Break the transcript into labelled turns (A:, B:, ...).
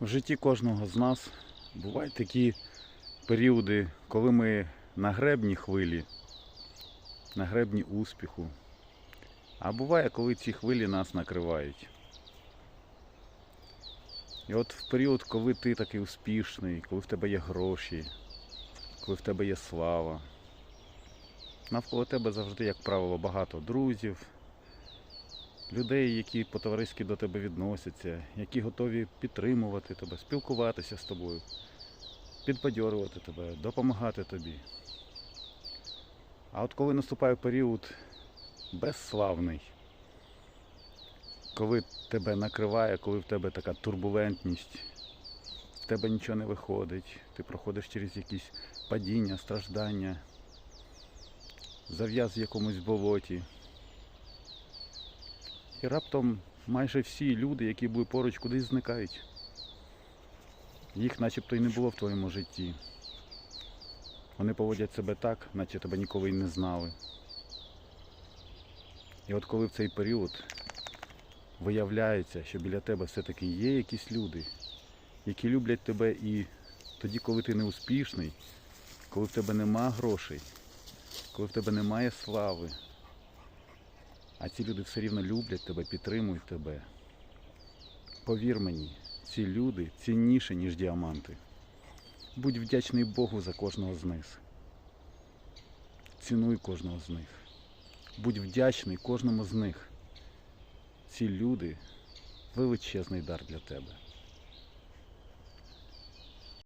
A: В житті кожного з нас бувають такі періоди, коли ми на гребні хвилі, на гребні успіху. А буває, коли ці хвилі нас накривають. І от в період, коли ти такий успішний, коли в тебе є гроші, коли в тебе є слава, навколо тебе завжди, як правило, багато друзів, людей, які по-товариськи до тебе відносяться, які готові підтримувати тебе, спілкуватися з тобою, підбадьорювати тебе, допомагати тобі. А от коли наступає період безславний, коли тебе накриває, коли в тебе така турбулентність, в тебе нічого не виходить, ти проходиш через якісь падіння, страждання, зав'яз в якомусь болоті. І раптом майже всі люди, які були поруч, кудись зникають. Їх начебто і не було в твоєму житті. Вони поводять себе так, наче тебе ніколи й не знали. І от коли в цей період виявляється, що біля тебе все-таки є якісь люди, які люблять тебе і тоді, коли ти не успішний, коли в тебе нема грошей, коли в тебе немає слави, а ці люди все рівно люблять тебе, підтримують тебе. Повір мені, ці люди цінніші, ніж діаманти. Будь вдячний Богу за кожного з них. Цінуй кожного з них. Будь вдячний кожному з них. Ці люди величезний дар для тебе.